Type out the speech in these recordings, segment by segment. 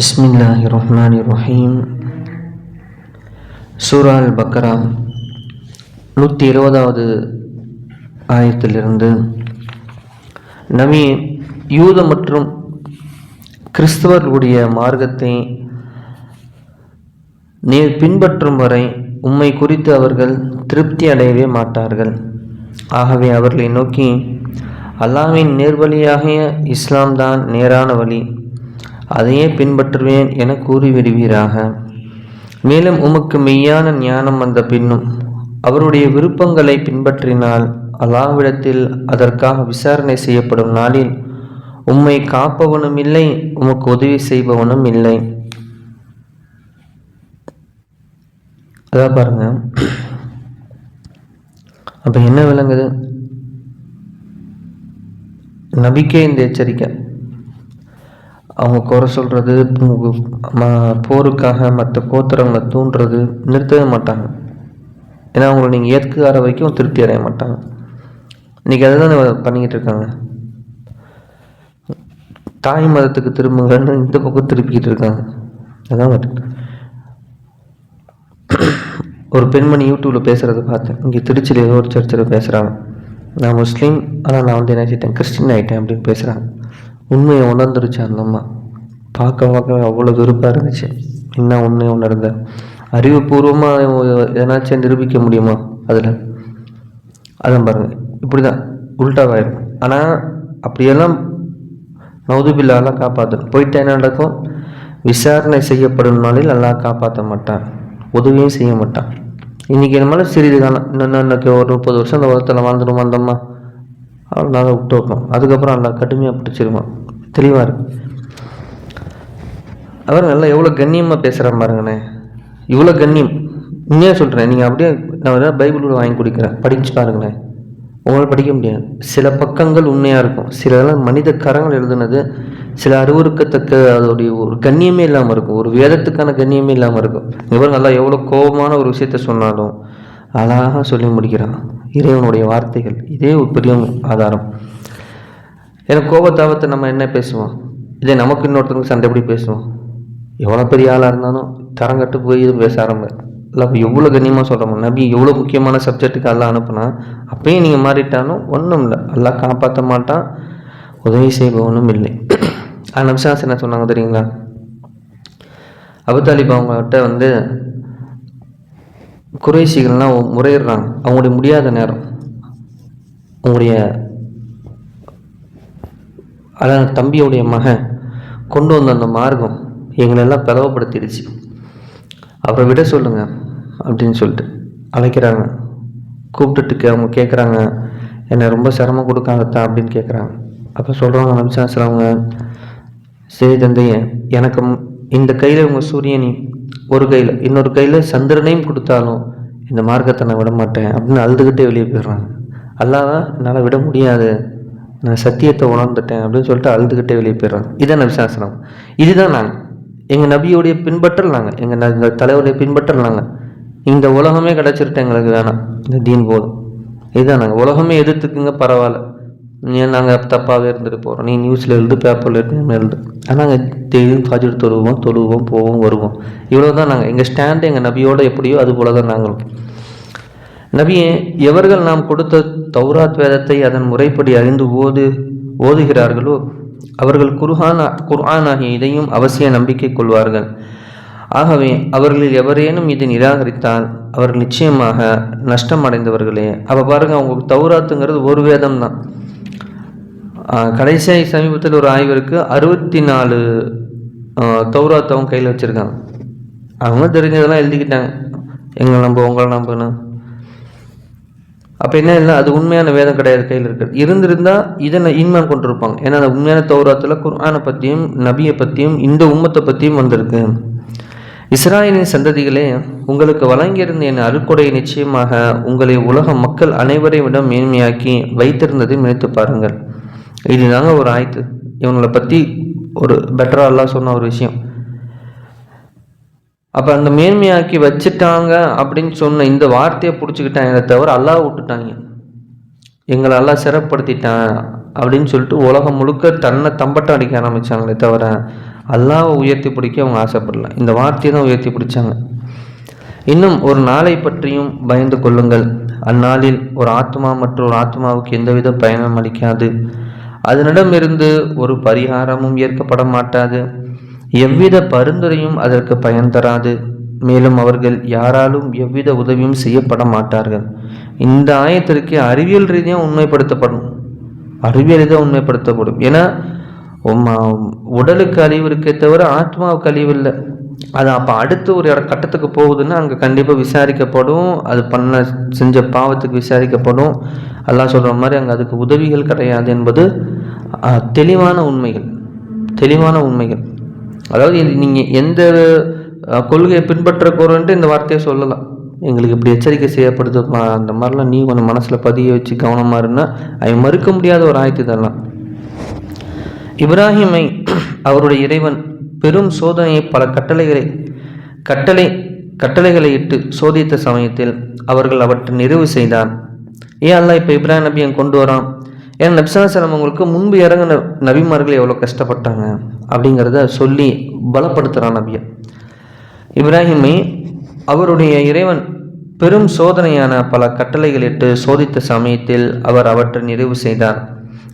பிஸ்மில்லாஹி ரஹ்மான் ரஹீம் சூரா அல் பக்ரா நூற்றி இருபதாவது ஆயத்திலிருந்து நபி யூத மற்றும் கிறிஸ்தவர்களுடைய மார்க்கத்தை நீர் பின்பற்றும் வரை உம்மை குறித்து அவர்கள் திருப்தி அடையவே மாட்டார்கள். ஆகவே அவர்களை நோக்கி அல்லாவின் நேர்வழியாகிய இஸ்லாம் தான் நேரான வழி. அதையே பின்பற்றுவேன் என கூறிவிடுவீராக மேலும் உமக்கு மெய்யான ஞானம் வந்த பின்னும் அவருடைய விருப்பங்களை பின்பற்றினால் அல்லாவிடத்தில் அதற்காக விசாரணை செய்யப்படும் நாளில் உம்மை காப்பவனும் இல்லை உமக்கு உதவி செய்பவனும் இல்லை. அதான் பாருங்க. அப்போ என்ன விளங்குது? நபிக்கை இந்த எச்சரிக்கை. அவங்க குறை சொல்கிறது போருக்காக மற்ற கோத்திரங்களை தூண்டுறது நிறுத்தவே மாட்டாங்க. ஏன்னா அவங்கள நீங்கள் ஏற்றுக்கார வரைக்கும் திருப்தி அடைய மாட்டாங்க. இன்றைக்கி அதை தான் பண்ணிக்கிட்டு இருக்காங்க? தாய் மதத்துக்கு திரும்புங்கன்னு இந்த பக்கம் திருப்பிக்கிட்டு இருக்காங்க. அதான் ஒரு பெண்மணி யூடியூப்பில் பேசுகிறத பார்த்தேன். இங்கே திருச்சியில் ஏதோ ஒரு சர்ச்சில் பேசுகிறாங்க நான் முஸ்லீம் ஆனால் நான் வந்து என்ன செய்யிட்டேன் கிறிஸ்டின் ஆகிட்டேன் அப்படின்னு பேசுகிறாங்க உண்மையை உணர்ந்துருச்சு அந்த அம்மா. பார்க்க பார்க்க அவ்வளோ வெறுப்பாக இருந்துச்சு. என்ன ஒன்று உணர்ந்த அறிவுபூர்வமாக எதனாச்சும் நிரூபிக்க முடியுமா அதில்? அதான் பாருங்கள் இப்படி தான் உல்ட்டாவாயிடும் ஆனால் அப்படியெல்லாம் நவுதுபில்லாலாம் காப்பாற்றணும் போயிட்டு என்ன நடக்கும்? விசாரணை செய்யப்படும் நாளில் நல்லா காப்பாற்ற மாட்டான். உதவியும் செய்ய மாட்டான். இன்றைக்கி இந்த சிறிது காலம் இன்னும் இன்னைக்கு ஒரு முப்பது வருஷம் அந்த உலகத்தில் வாழ்ந்துடும் வந்தோம்மா அவள் நல்லா விட்டு வைப்போம் அதுக்கப்புறம் நல்லா கடுமையாக பிடிச்சிருவான். தெளிவாக இருக்குது அவர் நல்லா எவ்வளோ கண்ணியமாக பேசுகிற பாருங்கண்ணே இவ்வளோ கண்ணியம். உண்மையாக சொல்கிறேன் நீங்கள் அப்படியே நான் வேணால் பைபிள் வாங்கி கொடுக்குறேன். படிச்சு பாருங்களேன். உங்களால் படிக்க முடியாது. சில பக்கங்கள் உண்மையாக இருக்கும். சிலதெல்லாம் மனித கரங்கள் எழுதுனது சில அறிவுறுக்கத்தக்க அதோடைய ஒரு கண்ணியமே இல்லாமல் இருக்கும். ஒரு வேதத்துக்கான கண்ணியமே இல்லாமல் இருக்கும். இவர் நல்லா எவ்வளோ கோபமான ஒரு விஷயத்த சொன்னாலும் அழகாக சொல்லி முடிக்கிறான். இறைவனுடைய வார்த்தைகள். இதே ஒரு பெரிய ஆதாரம். ஏன்னா கோபத்தாபத்தை நம்ம என்ன பேசுவோம்? இதே நமக்கு இன்னொருத்தவங்க சண்டை எப்படி பேசுவோம். எவ்வளோ பெரிய ஆளாக இருந்தாலும் தரங்கட்டு போய் இது பேச ஆரம்ப இல்லை அப்போ எவ்வளோ கண்ணியமாக சொல்கிறோம் நபி எவ்வளோ முக்கியமான சப்ஜெக்ட்டுக்கு எல்லாம் அனுப்புனா அப்பயும் நீங்கள் மாறிட்டாலும் ஒன்றும் இல்லை. எல்லாம் காப்பாற்ற மாட்டான். உதவி செய்பவனும் இல்லை. நபிசாஸ் என்ன சொன்னாங்க தெரியுங்களா? அபுதாலிப் அவங்கள்ட்ட வந்து குறைசிகள்லாம் முறையிடுறாங்க. அவங்களுடைய முடியாத நேரம் உங்களுடைய அதான் தம்பியுடைய மகன் கொண்டு வந்த அந்த மார்க்கம் எங்களெல்லாம் பிளவப்படுத்திடுச்சு அவரை விட சொல்லுங்கள் அப்படின்னு சொல்லிட்டு அழைக்கிறாங்க. கூப்பிட்டுட்டு அவங்க கேட்குறாங்க என்னை ரொம்ப சிரமம் கொடுக்காங்கத்தான் அப்படின்னு கேட்குறாங்க அப்போ சொல்கிறவங்க அவங்க சரி தந்தைய எனக்கு இந்த கையில் உங்கள் சூரியனி ஒரு கையில் இன்னொரு கையில் சந்திரனையும் கொடுத்தாலும் இந்த மார்க்கத்தை நான் விட மாட்டேன் அப்படின்னு அழுதுகிட்டே வெளியே போயிடுறாங்க. அல்லாத என்னால் விட முடியாது நான் சத்தியத்தை உணர்ந்துட்டேன் அப்படின்னு சொல்லிட்டு அழுதுகிட்டே வெளியே போயிடுறாங்க. இதான் நபிசாசனம் இதுதான் நான். எங்கள் நபியோடைய பின்பற்றலாங்க. எங்கள் எங்கள் தலைவருடைய பின்பற்றலாங்க. இந்த உலகமே கிடச்சிருட்டு எங்களுக்கு வேணாம். இந்த தீன் போதும். இதுதான் நாங்கள் உலகமே எதிர்த்துக்குங்க பரவாயில்ல. ஏன் நாங்கள் தப்பாகவே இருந்துட்டு போகிறோம் நீ நியூஸில் எழுது பேப்பரில் எழுது எழுது. ஆனால் நாங்கள் டெய்லியும் ஃபாஜர் தொழுவோம் தொழுவோம் போவோம் வருவோம். இவ்வளோ தான் நாங்கள் எங்கள் ஸ்டாண்டு எங்கள் நபியோடு எப்படியோ அது போல தான் நாங்களும். நபியே எவர்கள் நாம் கொடுத்த தௌராத் வேதத்தை அதன் முறைப்படி அறிந்து ஓது ஓதுகிறார்களோ அவர்கள் குர்ஹான் குர்ஆன் ஆகிய இதையும் அவசிய நம்பிக்கை கொள்வார்கள். ஆகவே அவர்களில் எவரேனும் இதை நிராகரித்தால் அவர்கள் நிச்சயமாக நஷ்டம் அடைந்தவர்களே அப்போ பாருங்கள் அவங்களுக்கு தௌராத்துங்கிறது ஒரு வேதம் தான் கடைசியாக சமீபத்தில் ஒரு ஆய்விற்கு அறுபத்தி நாலு தௌராத் அவங்க கையில் வச்சுருக்காங்க. அவங்க தெரிஞ்சதெல்லாம் எழுதிக்கிட்டாங்க. எங்களை நம்ப உங்களை நம்பணும் அப்போ என்ன இல்லை அது உண்மையான வேதம் கிடையாது கையில் இருக்குது இருந்திருந்தால் இதை இன்மான் கொண்டிருப்பாங்க. ஏன்னா அந்த உண்மையான தௌராத்தில் குர்ஆனை பற்றியும் நபியை பற்றியும் இந்த உம்மத்தை பற்றியும் வந்திருக்கு. இஸ்ராயலின் சந்ததிகளே உங்களுக்கு வழங்கியிருந்த என் அருக்கொடை நிச்சயமாக உங்களை உலக மக்கள் அனைவரையும் விட மேன்மையாக்கி வைத்திருந்ததை நினைத்து பாருங்கள். இதுதாங்க ஒரு ஆயத்து. இவங்களை பற்றி ஒரு பெட்டராலாம் சொன்ன ஒரு விஷயம். அப்போ அந்த மேன்மையாக்கி வச்சுட்டாங்க அப்படின்னு சொன்ன இந்த வார்த்தையை பிடிச்சிக்கிட்டாங்க தவிர அல்லாஹ் விட்டுட்டாங்க. எங்களை எல்லாம் சிறப்படுத்திட்டான் அப்படின்னு சொல்லிட்டு உலகம் முழுக்க தன்னை தம்பட்டம் அடிக்க ஆரம்பித்தாங்களே தவிர அல்லாவை உயர்த்தி பிடிக்க அவங்க ஆசைப்படல. இந்த வார்த்தையை தான் உயர்த்தி பிடிச்சாங்க. இன்னும் ஒரு நாளை பற்றியும் பயந்து கொள்ளுங்கள். அந்நாளில் ஒரு ஆத்மா மற்றொரு ஆத்மாவுக்கு எந்தவித பயனும் அளிக்காது. அதனிடமிருந்து ஒரு பரிகாரமும் ஏற்கப்பட மாட்டாது. எவ்வித பரிந்துரையும் அதற்கு பயன் தராது. மேலும் அவர்கள் யாராலும் எவ்வித உதவியும் செய்யப்பட மாட்டார்கள். இந்த ஆயத்திற்கு அறிவியல் ரீதியாக உண்மைப்படுத்தப்படும். அறிவியல் ரீதியாக உண்மைப்படுத்தப்படும். ஏன்னா உடலுக்கு அழிவு இருக்கே தவிர ஆத்மாவுக்கு அழிவு இல்லை. அது அப்போ அடுத்து ஒரு இட கட்டத்துக்கு போகுதுன்னா அங்கே கண்டிப்பாக விசாரிக்கப்படும். அது பண்ண செஞ்ச பாவத்துக்கு விசாரிக்கப்படும். எல்லாம் சொல்கிற மாதிரி அங்கே அதுக்கு உதவிகள் கிடையாது என்பது தெளிவான உண்மைகள். தெளிவான உண்மைகள். அதாவது நீங்கள் எந்த கொள்கையை பின்பற்ற கோரன்ட்டு இந்த வார்த்தையை சொல்லலாம் எங்களுக்கு இப்படி எச்சரிக்கை செய்யப்படுது அந்த மாதிரிலாம் நீ கொஞ்சம் மனசில் பதிய வச்சு கவனமாக இருந்தால் அவன் மறுக்க முடியாத ஒரு ஆயத்து தரலாம் இப்ராஹிமை அவருடைய இறைவன் பெரும் சோதனையை பல கட்டளைகளை கட்டளை கட்டளைகளை இட்டு சோதித்த சமயத்தில் அவர்கள் அவற்றை நிறைவு செய்தார் ஏன் அல்லா இப்போ இப்ராஹிம் நபியை கொண்டு வரான். ஏன்னா நபிசாசலம் அவங்களுக்கு முன்பு இறங்கின நபிமார்கள் எவ்வளோ கஷ்டப்பட்டாங்க அப்படிங்கிறத சொல்லி பலப்படுத்துகிறான் நபியை. இப்ராஹிமை அவருடைய இறைவன் பெரும் சோதனையான பல கட்டளைகளிட்டு சோதித்த சமயத்தில் அவர் அவற்றை நிறைவு செய்தார்.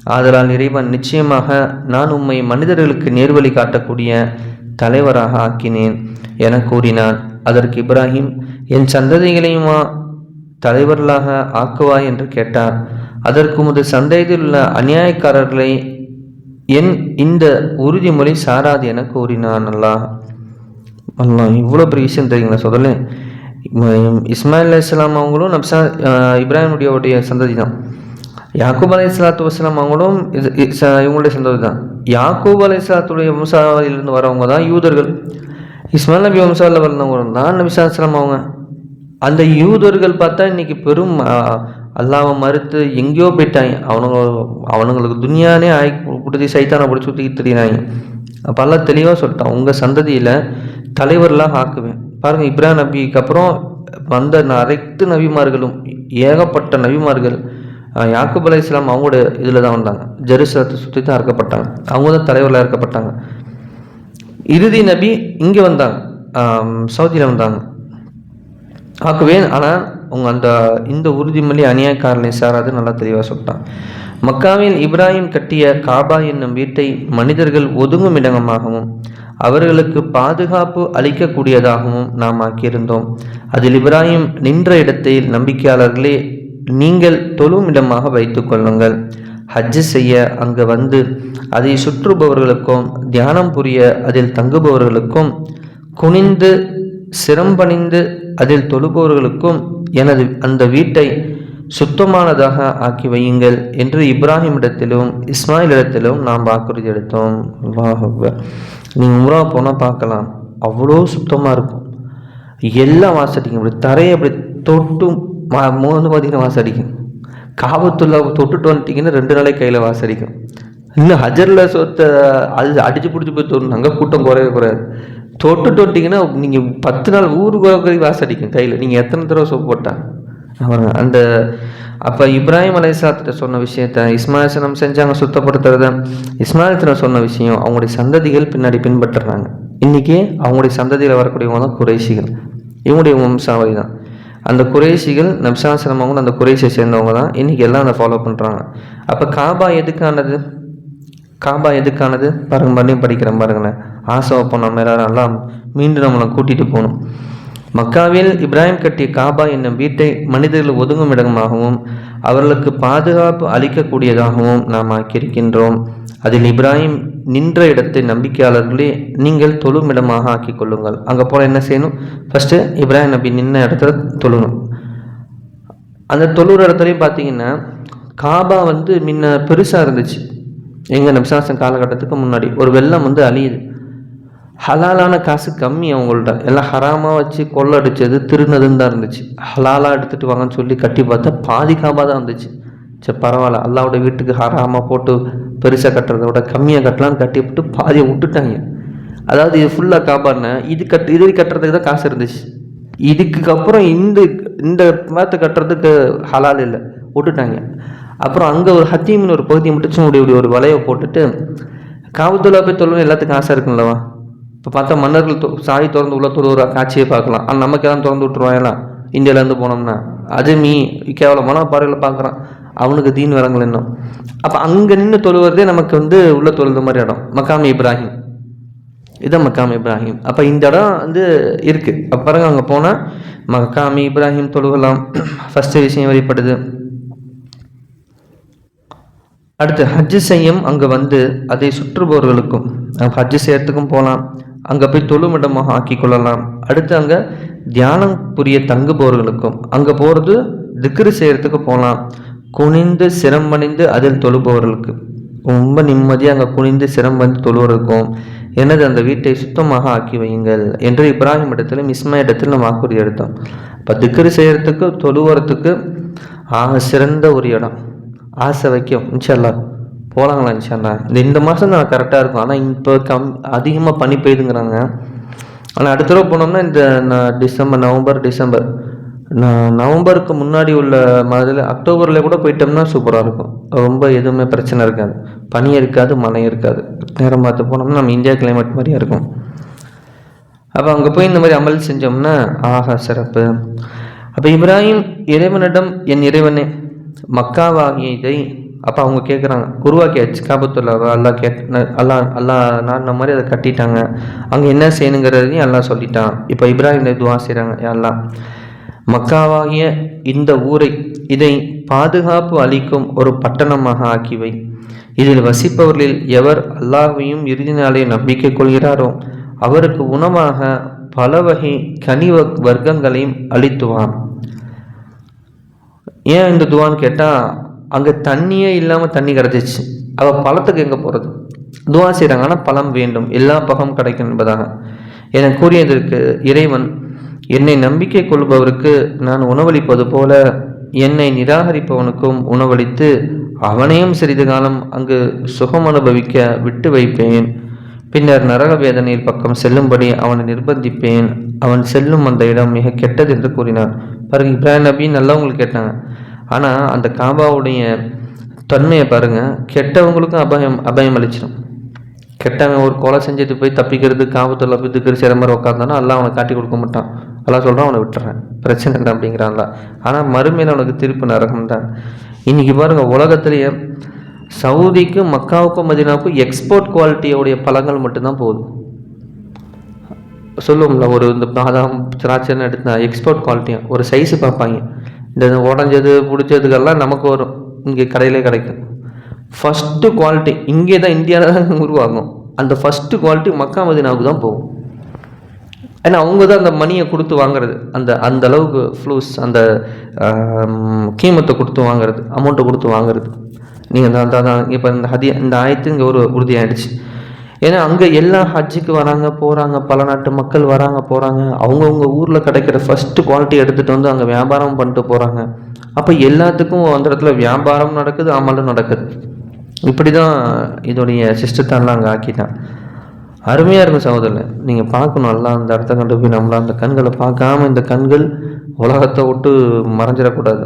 ஆதலால் இறைவன் நிச்சயமாக நான் உம்மை மனிதர்களுக்கு நேர்வழி காட்டக்கூடிய தலைவராக ஆக்கினேன் என கூறினான். அதற்கு இப்ராஹிம் என் சந்ததிகளையுமா தலைவர்களாக ஆக்குவாய்? என்று கேட்டார். அதற்கு உமது சந்தேகத்தில் உள்ள அநியாயக்காரர்களை என் இந்த உறுதிமொழி சாராது என கூறினான் அல்லாஹ். அல்லாஹ் இவ்வளோ பெரிய விஷயம் தெரியுங்களா? சொல்லல இஸ்மாயில் அலி இஸ்லாம் அவங்களும் நப்சா அஹ் இப்ராஹிமுடைய சந்ததி தான். யாக்கூப் அலை இஸ்லாத்து வஸ்லாம் அவங்களும் இது இவங்களுடைய சந்ததி தான். யாக்கூப் அலி இஸ்லாத்துடைய வம்சாவளியிலிருந்து வரவங்க தான் யூதர்கள். இஸ்மாயில் நபி வம்சாவில் வந்தவங்க தான் நபி இஸ்லாம் அவங்க. அந்த யூதர்கள் பார்த்தா இன்னைக்கு பெரும் அஹ், மறுத்து எங்கேயோ போயிட்டாங்க. அவனுங்க அவனுங்களுக்கு துனியானே ஆய் கொடுத்து சைத்தானை பிடிச்சி ஊற்றிக்கிட்டு திரியினாங்க அப்போ எல்லாம் தெளிவாக சொல்லிட்டான் உங்கள் சந்ததியில் தலைவர்லாம் ஆக்குவேன். பாருங்கள் இப்ராஹிம் நபிக்கு அப்புறம் வந்த அனைத்து நபிமார்களும் ஏகப்பட்ட நபிமார்கள் யாக்குப் அலை இஸ்லாம் அவங்களோட இதில் தான் வந்தாங்க. ஜெருசலத்தை சுற்றி தான் அறுக்கப்பட்டாங்க. அவங்க தான் தலைவர்களாக இறக்கப்பட்டாங்க இறுதி நபி இங்கே வந்தாங்க. சவுதியில் வந்தாங்க. ஆக்குவேன். ஆனால் உங்கள் அந்த இந்த உறுதிமொழி அநியாயக்காரனை சாராது நல்லா தெளிவாக சொல்லிட்டான். மக்காவில் இப்ராஹிம் கட்டிய காபா என்னும் வீட்டை மனிதர்கள் ஒதுங்கும் இடமாகவும் அவர்களுக்கு பாதுகாப்பு அளிக்கக்கூடியதாகவும் நாம் ஆக்கியிருந்தோம். அதில் இப்ராஹிம் நின்ற இடத்தில் நம்பிக்கையாளர்களே நீங்கள் தொழும் இடமாக வைத்து கொள்ளுங்கள். ஹஜ்ஜு செய்ய அங்கு வந்து அதை சுற்றுபவர்களுக்கும் தியானம் புரிய அதில் தங்குபவர்களுக்கும் குனிந்து சிரம்பணிந்து அதில் தொழுபவர்களுக்கும் எனது அந்த வீட்டை சுத்தமானதாக ஆக்கி வையுங்கள் என்று இப்ராஹிம் இடத்திலும் இஸ்மாயில் இடத்திலும் நாம் வாக்குறுதி எடுத்தோம். அல்லாஹ் நீங்கள் உம்ரா போனால் பார்க்கலாம். அவ்வளோ சுத்தமாக இருக்கும். எல்லாம் வாசடிக்கும். இப்படி தரையை அப்படி தொட்டும் மோந்து பார்த்தீங்கன்னா வாசடிக்கும். காபத்துள்ள தொட்டுட்டு வந்துட்டீங்கன்னா ரெண்டு நாளைக்கு கையில் வாசடிக்கும். இன்னும் ஹஜரில் சொத்தை அது அடிச்சு பிடிச்சி போய் தோணும் அங்கே கூட்டம் குறைய குறையாது. தொட்டு தொட்டிங்கன்னா நீங்கள் பத்து நாள் ஊருக்கு வாசடிக்கும் கையில். நீங்கள் எத்தனை தடவை சோப்பு போட்டா அந்த அப்போ இப்ராஹிம் அலைசாத்திட்ட சொன்ன விஷயத்த இஸ்மாயில் செஞ்சாங்க சுத்தப்படுத்துறத. இஸ்மாயில் சொன்ன விஷயம் அவங்களுடைய சந்ததிகள் பின்னாடி பின்பற்றுறாங்க. இன்றைக்கி அவங்களுடைய சந்ததியில் வரக்கூடியவங்க தான் குறைசிகள் இவங்களுடைய வம்சாவளி தான். அந்த குறைசிகள் நம்சாசனம் அவங்க அந்த குறைசியை சேர்ந்தவங்க தான். இன்றைக்கி எல்லாம் அதை ஃபாலோ பண்ணுறாங்க அப்போ காபா எதுக்கானது? காபா எதுக்கானது? பாருங்க மறுபடியும் படிக்கிறேன் பாருங்களேன். ஆசை வைப்போம் நம்ம எல்லாரும் எல்லாம் மீண்டும் நம்மளை கூட்டிகிட்டு போகணும். மக்காவில் இப்ராஹிம் கட்டிய காபா என்னும் வீட்டை மனிதர்கள் ஒதுங்கும் இடமாகவும் அவர்களுக்கு பாதுகாப்பு அளிக்கக்கூடியதாகவும் நாம் ஆக்கியிருக்கின்றோம். அதில் இப்ராஹிம் நின்ற இடத்தை நம்பிக்கையாளர்களே நீங்கள் தொழும் இடமாக ஆக்கிக் கொள்ளுங்கள். அங்கே போல என்ன செய்யணும்? ஃபஸ்ட்டு இப்ராஹிம் நபி நின்ற இடத்துல தொழணும். அந்த தொழுற இடத்துலையும் பார்த்தீங்கன்னா காபா வந்து முன்ன பெருசாக இருந்துச்சு. எங்கள் நபிசாசன் காலகட்டத்துக்கு முன்னாடி ஒரு வெள்ளம் வந்து அழியுது. ஹலாலான காசு கம்மி அவங்கள்ட்ட. எல்லாம் ஹராமாக வச்சு கொள்ளடிச்சது திருநதுன்னு தான் இருந்துச்சு. ஹலாலாக எடுத்துகிட்டு வாங்கன்னு சொல்லி கட்டி பார்த்தா பாதி தான் இருந்துச்சு. சரி பரவாயில்ல. அல்லாவோட வீட்டுக்கு ஹராமாக போட்டு பெருசாக கட்டுறத விட கம்மியாக கட்டலாம்னு கட்டி விட்டு பாதியை விட்டுட்டாங்க. அதாவது இது ஃபுல்லாக காப்பாடின இது கட்டு இது கட்டுறதுக்கு தான் காசு இருந்துச்சு. இதுக்கு அப்புறம் இந்த இந்த மரத்தை கட்டுறதுக்கு ஹலால் இல்லை. விட்டுட்டாங்க. அப்புறம் அங்கே ஒரு ஹத்தீம்னு ஒரு பகுதியை மட்டும் சும்மா இப்படி இப்படி ஒரு வலையை போட்டுட்டு காபத்துல்லா போய் தொழுவது எல்லாத்துக்கும் ஆசை இருக்குல்லவா இப்போ பார்த்தா மன்னர்கள் தொ- சாவி திறந்து உள்ள ஒரு காட்சியை பார்க்கலாம். ஆனால் நமக்கு எல்லாம் திறந்து விட்டுருவாங்கலாம் இந்தியாவிலேருந்து போனோம்னா. அது மீ கேவலமான பார்வையில் பார்க்குறான். அவனுக்கு தீன் வரங்கள் இன்னும். அப்போ அங்கே நின்று தொழுவதே நமக்கு வந்து உள்ள தொழுத மாதிரி இடம். மக்காமி இப்ராஹிம். இதான் மக்காமி இப்ராஹிம். அப்போ இந்த இடம் வந்து இருக்குது அப்போ பாருங்க அங்கே போனால் மக்காமி இப்ராஹிம் தொழுகலாம் ஃபஸ்ட்டு விஷயம் வழிபடுது அடுத்து ஹஜ்ஜு செய்யும் அங்கே வந்து அதை சுற்றுபவர்களுக்கும் ஹஜ்ஜு செய்யறதுக்கும் போகலாம் அங்கே போய் தொழுமிடமாக ஆக்கி கொள்ளலாம். அடுத்து அங்கே தியானம் புரிய தங்குபவர்களுக்கும் அங்கே போகிறது திக்ரு செய்கிறதுக்கு போகலாம் குனிந்து சிரமணிந்து அதில் தொழுபவர்களுக்கு. ரொம்ப நிம்மதியாக அங்கே குனிந்து சிரமணிந்து தொழுவதற்கும் எனது அந்த வீட்டை சுத்தமாக ஆக்கி வையுங்கள் என்று இப்ராஹிம் இடத்திலும் இஸ்மா இடத்திலும் வாக்குறுதி எடுத்தோம். இப்போ திக்ரு செய்கிறதுக்கு தொழுவறத்துக்கு ஆக சிறந்த ஒரு இடம். ஆசை வைக்கும். இன்ஷால்லா போகலாங்களா இன்ஷால்லா இந்த இந்த மாதம் தான் கரெக்டாக இருக்கும். ஆனால் இப்போ கம் அதிகமாக பனி பெய்யுதுங்கிறாங்க ஆனால் அடுத்த தடவை போனோம்னா இந்த நான் டிசம்பர் நவம்பர் டிசம்பர். நான் நவம்பருக்கு முன்னாடி உள்ள மாதிரி அக்டோபரில் கூட போயிட்டோம்னா சூப்பராக இருக்கும். ரொம்ப எதுவுமே பிரச்சனை இருக்காது. பனி இருக்காது மழை இருக்காது. நேரம் பார்த்து போனோம்னா நம்ம இந்தியா கிளைமேட் மாதிரியே இருக்கும். அப்போ அங்கே போய் இந்த மாதிரி அமல் செஞ்சோம்னா ஆஹா சிறப்பு. அப்போ இப்ராஹிம் இறைவனிடம் என் இறைவனே மக்காவாகிய இதை அப்போ அவங்க கேட்குறாங்க உருவாக்கியாச்சு காபத்துல்லாவை அல்லா கேட் அல்லா அல்லா நாடின மாதிரி அதை கட்டிட்டாங்க. அங்கே என்ன செய்யணுங்கிறதையும் எல்லாம் சொல்லிட்டான். இப்போ இப்ராஹிம் துவா செய்கிறாங்க எல்லாம் மக்காவாகிய இந்த ஊரை இதை பாதுகாப்பு அளிக்கும் ஒரு பட்டணமாக ஆக்கிவை. இதில் வசிப்பவர்களில் எவர் அல்லாஹையும் இறுதி நாளை நம்பிக்கை கொள்கிறாரோ அவருக்கு உணவாக பல வகை கனி வர்க்கங்களையும் அளித்துவான். ஏன் இந்த துவான்னு கேட்டால் அங்கே தண்ணியே இல்லாமல் தண்ணி கிடச்சிச்சு அவள் பழத்துக்கு எங்கே போகிறது துவா செய்கிறாங்க ஆனால் பழம் வேண்டும். எல்லா பகம் கிடைக்கும் என்பதாக. என கூறியதற்கு இறைவன் என்னை நம்பிக்கை கொள்பவருக்கு நான் உணவளிப்பது போல என்னை நிராகரிப்பவனுக்கும் உணவளித்து அவனையும் சிறிது காலம் அங்கு சுகம் அனுபவிக்க விட்டு வைப்பேன். பின்னர் நரக வேதனையில் பக்கம் செல்லும்படி அவனை நிர்பந்திப்பேன். அவன் செல்லும் அந்த இடம் மிக கெட்டது என்று கூறினான் பாருங்க இப்ராஹிம் நபி நல்லவங்களுக்கு கேட்டாங்க. ஆனால் அந்த காபாவுடைய தன்மையை பாருங்க கெட்டவங்களுக்கும் அபயம் அபயம் அளிச்சிடும் கெட்டவன் ஒரு கொலை செஞ்சுட்டு போய் தப்பிக்கிறது காபத்தில் போய் திக்கிற சிற மாதிரி உட்காந்தானா எல்லாம் அவனை காட்டி கொடுக்க மாட்டான். எல்லாம் சொல்கிறான் அவனை விட்டுறேன். பிரச்சனை இல்லை அப்படிங்கிறான்ல ஆனால் மறுமையில் அவனுக்கு திருப்பு நரகம் தான். இன்னைக்கு பாருங்கள் உலகத்திலேயே சவுதிக்கும் மக்காவுக்கும் மதினாவுக்கும் எக்ஸ்போர்ட் குவாலிட்டியோடைய பழங்கள் மட்டும்தான் போகுது. சொல்லுவோம்ல ஒரு இந்த பாதாம் திராட்சைன்னு எடுத்தா எக்ஸ்போர்ட் குவாலிட்டியாக ஒரு சைஸு பார்ப்பாங்க. இந்த உடஞ்சது பிடிச்சதுக்கெல்லாம் நமக்கு வரும். இங்கே கடையிலே கிடைக்கும். ஃபஸ்ட்டு குவாலிட்டி இங்கே தான் இந்தியாவில் தான் உருவாகும். அந்த ஃபஸ்ட்டு குவாலிட்டி மக்கா மதினாவுக்கு தான் போகும். ஏன்னா அவங்க தான் அந்த மணியை கொடுத்து வாங்குறது. அந்த அந்த அளவுக்கு ஃப்ளூஸ் அந்த கீமத்தை கொடுத்து வாங்குறது அமௌண்ட்டை கொடுத்து வாங்குறது. நீங்கள் தான் தான் இப்போ இந்த ஹதி இந்த ஆயத்து இங்கே ஒரு உறுதியாகிடுச்சு ஏன்னா அங்கே எல்லா ஹஜ்ஜுக்கு வராங்க போகிறாங்க பல நாட்டு மக்கள் வராங்க போகிறாங்க அவங்கவுங்க ஊரில் கிடைக்கிற ஃபஸ்ட்டு குவாலிட்டி எடுத்துகிட்டு வந்து அங்கே வியாபாரம் பண்ணிட்டு போகிறாங்க அப்போ எல்லாத்துக்கும் அந்த இடத்துல வியாபாரம் நடக்குது அமலும் நடக்குது. இப்படி தான் இதோடைய சிஸ்டத்தெல்லாம் அங்கே ஆக்கிட்டான். அருமையாக இருக்கும் சகோதரன் நீங்கள் பார்க்கணும் எல்லாம் அந்த இடத்த கண்டு போய் நம்மள அந்த கண்களை பார்க்காம இந்த கண்கள் உலகத்தை விட்டு மறைஞ்சிடக்கூடாது.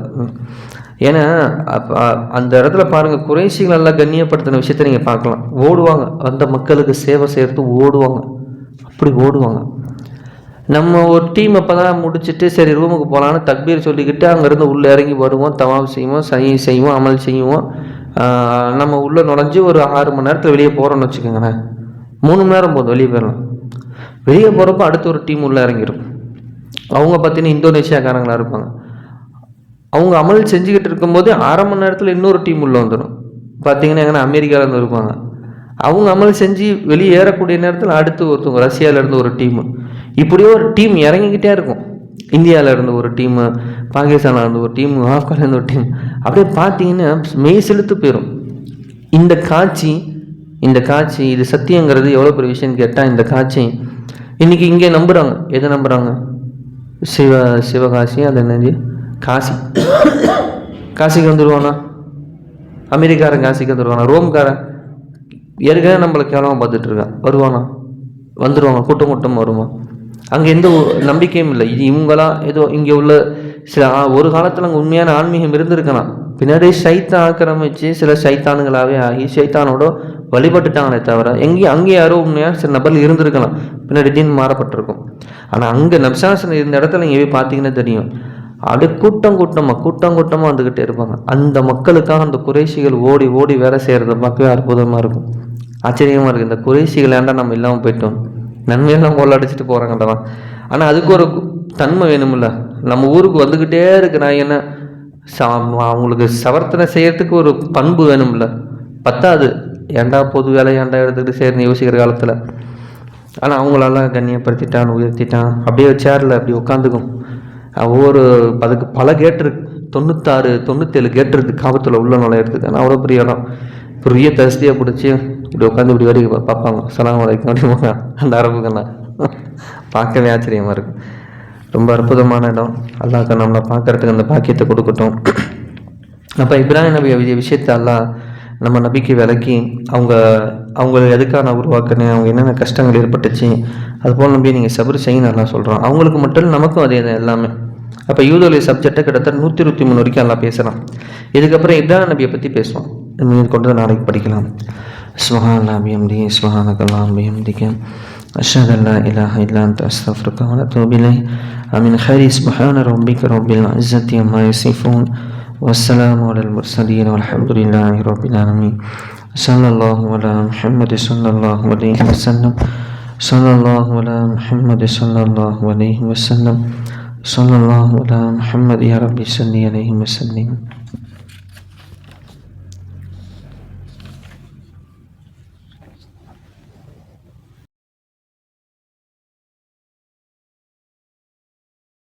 ஏன்னா அந்த இடத்துல பாருங்கள் குறைசிகள் எல்லாம் கண்ணியப்படுத்தின விஷயத்த நீங்கள் பார்க்கலாம். ஓடுவாங்க. அந்த மக்களுக்கு சேவை செய்கிறது ஓடுவாங்க. அப்படி ஓடுவாங்க. நம்ம ஒரு டீம் அப்போ தான் முடிச்சுட்டு சரி ரூமுக்கு போகலான்னு தக்பீர் சொல்லிக்கிட்டு அங்கேருந்து உள்ளே இறங்கி வருவோம். தவாப் செய்வோம் சை செய்வோம் அமல் செய்வோம். நம்ம உள்ளே நுழைஞ்சு ஒரு ஆறு மணி நேரத்தில் வெளியே போகிறோம்னு வச்சுக்கோங்களேன். மூணு மணி நேரம் போதும் வெளியே போயிடலாம். வெளியே போகிறப்ப அடுத்த ஒரு டீம் உள்ளே இறங்கிடும் அவங்க பார்த்தீங்கன்னா இந்தோனேஷியாக்காரங்களாக இருப்பாங்க. அவங்க அமல் செஞ்சுக்கிட்டு இருக்கும்போது அரை மணி நேரத்தில் இன்னொரு டீம் உள்ளே வந்துடும் பார்த்தீங்கன்னா எங்கன்னா அமெரிக்காவிலேருந்து இருப்பாங்க அவங்க அமல் செஞ்சு வெளியே ஏறக்கூடிய நேரத்தில் அடுத்து ஒருத்தவங்க ரஷ்யால இருந்து ஒரு டீமு இப்படியே ஒரு டீம் இறங்கிக்கிட்டே இருக்கும். இந்தியாவிலேருந்து ஒரு டீமு பாகிஸ்தானில் இருந்து ஒரு டீமு ஆப்கானில் ஒரு டீம் அப்படியே பார்த்தீங்கன்னா மெய் செலுத்து போயிடும் இந்த காட்சி இந்த காட்சி இது சத்தியங்கிறது எவ்வளோ பெரிய விஷயம்னு கேட்டால் இந்த காட்சி. இன்றைக்கி இங்கே நம்புகிறாங்க எதை நம்புகிறாங்க சிவ சிவகாசி அது என்னது? காசி. காசிக்கு வந்துடுவானா அமெரிக்காரன் காசிக்கு வந்துடுவானா ரோம்காரன். ஏற்கனவே நம்மளை கேவலமாக பார்த்துட்டு இருக்கான் வருவானா? வந்துடுவாங்க கூட்டம் கூட்டம் வருமா? அங்கே எந்த ஒரு நம்பிக்கையும் இல்லை. இது இவங்களாம் ஏதோ இங்கே உள்ள சில ஒரு காலத்தில் அங்கே உண்மையான ஆன்மீகம் இருந்திருக்கலாம். பின்னாடி சைத்தான் ஆக்கிரமிச்சு சில சைத்தானுங்களாகவே ஆகி சைத்தானோட வழிபட்டுட்டாங்களே தவிர எங்கேயும் அங்கே யாரோ உண்மையாக சில நபர்கள் இருந்திருக்கலாம். பின்னாடி திடீர்னு மாறப்பட்டிருக்கும். ஆனால் அங்கே நப்சாசன் இருந்த இடத்துல இங்கே போய் பார்த்தீங்கன்னா தெரியும். அப்படியே கூட்டம் கூட்டமாக கூட்டம் கூட்டமாக வந்துக்கிட்டே இருப்பாங்க. அந்த மக்களுக்காக அந்த குறைசிகள் ஓடி ஓடி வேலை செய்கிறத பார்க்கவே அற்புதமாக இருக்கும். ஆச்சரியமாக இருக்குது இந்த குறைசிகள் ஏன்டா நம்ம இல்லாமல் போயிட்டோம்? நன்மையெல்லாம் கொள்ளடிச்சிட்டு போகிறாங்கடா ஆனால் அதுக்கு ஒரு தன்மை வேணும்ல. நம்ம ஊருக்கு வந்துக்கிட்டே இருக்கு நான் என்ன அவங்களுக்கு சவர்த்தனை செய்கிறதுக்கு ஒரு பண்பு வேணும்ல. பத்தாது. ஏன்டா பொது வேலை ஏன்டா எடுத்துக்கிட்டு சேர்ந்து யோசிக்கிற காலத்தில்? ஆனால் அவங்களெல்லாம் கண்ணியப்படுத்திட்டான் உயர்த்திட்டான். அப்படியே சேரில் அப்படி உட்காந்துக்கும். ஒவ்வொரு அதுக்கு பல கேட் இருக்கு. தொண்ணூத்தாறு தொண்ணூத்தேழு கேட் இருக்குது காபத்தில் உள்ள நுழையிறதுக்கு. ஆனால் அவ்வளோ பெரிய இடம். பெரிய தஸ்தியாக பிடிச்சி இப்படி உட்காந்து இப்படி வரைக்கும் பார்ப்பாங்க சலாம் வரைக்கும் அப்படிமா அந்த அரபுக்கெல்லாம். பார்க்கவே ஆச்சரியமாக இருக்கும் ரொம்ப அற்புதமான இடம். அல்லாஹ் நம்மளை பார்க்கறதுக்கு அந்த பாக்கியத்தை கொடுக்கட்டும். அப்போ இப்ராஹிம் நபி விஷய விஷயத்தை அல்லாஹ் நம்ம நபிக்கு விளக்கி அவங்க அவங்க எதுக்காக நான் உருவாக்குனேன் அவங்க என்னென்ன கஷ்டங்கள் ஏற்பட்டுச்சு அதுபோல் நம்பி நீங்கள் சபர் செய்ய நல்லா சொல்கிறோம் அவங்களுக்கு மட்டும் இல்லை, நமக்கும் அதே தான் எல்லாமே அப்போ யூதோலிய சப்ஜெக்டை கிட்டத்தட்ட நூற்றி இருபத்தி மூணு வரைக்கும் எல்லாம் பேசலாம் இதுக்கப்புறம் இப்ராஹிம் நபியை பற்றி பேசுவோம் இது கொண்டு நாளைக்கு படிக்கலாம் சுஹான் பிஎம்டி சுஹானக் அல்லாம் பிஎம்டிக்கு أشهد أن لا إله إلا أنت أستغفرك وأتوب إليه آمين خير سبحان ربك رب العزة عما يصفون والسلام على المرسلين والحمد لله رب العالمين. صلى الله على محمد صلى الله عليه وسلم. صلى الله على محمد صلى الله عليه وسلم. صلى الله على محمد يا ربي صل عليه وسلم.